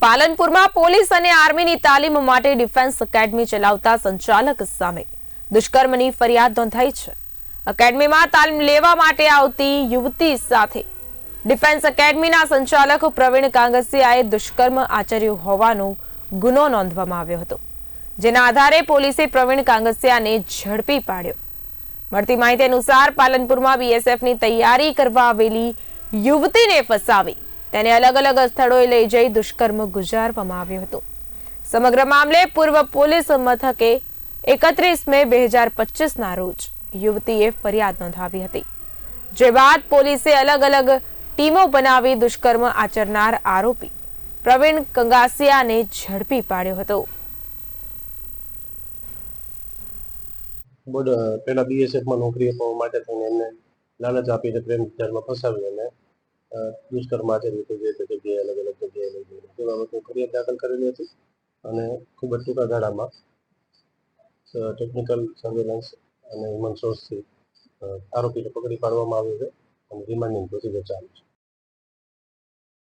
પાલનપુરમાં police અને આર્મીની તાલીમ માટે ડિફેન્સ એકેડમી ચલાવતા સંચાલક સામે દુષ્કર્મની ફરિયાદ નોંધાઈ છે. એકેડમીમાં તાલીમ લેવા માટે આવતી યુવતી સાથે ડિફેન્સ એકેડમીના સંચાલક પ્રવીણ કાંગસિયાએ દુષ્કર્મ આચર્યું હોવાનો ગુનો નોંધવામાં આવ્યો હતો, જેના આધારે પોલીસે પ્રવીણ કાંગસિયાને ઝડપી પાડ્યો. મળતી માહિતી અનુસાર પાલનપુરમાં બીએસએફની તૈયારી કરવા આવેલી યુવતીને ફસાવી તેને અલગ અલગ સ્થળોએ લઈ જઈ દુષ્કર્મ ગુજારવામાં આવ્યું હતું. સમગ્ર મામલે પૂર્વ પોલીસ મથકે એકત્રીસ મે બે હજાર પચીસના રોજ યુવતીએ ફરિયાદ નોંધાવી હતી, જે બાદ પોલીસે અલગ અલગ ટીમો બનાવી દુષ્કર્મ આચરનાર આરોપી પ્રવીણ કંગાસિયાને ઝડપી પાડ્યો હતો. બોર્ડ પહેલા બીએસએફમાં નોકરી માટે થઈને એમને લાલચ આપીને પ્રેમ ધર્મ ફસાવી અને દુષ્કર્મ આચર્યું હતું જે તે જગ્યાએ અલગ અલગ જગ્યાએ લઈ જઈને તે બાબતે ફરિયાદ દાખલ કરેલી હતી અને ખૂબ જ ટૂંકા ગાળામાં ટેકનિકલ સર્વેલન્સ અને હ્યુમન સોર્સથી આરોપીને પકડી પાડવામાં આવ્યો છે અને રિમાન્ડિંગ પ્રોસિજર ચાલુ છે.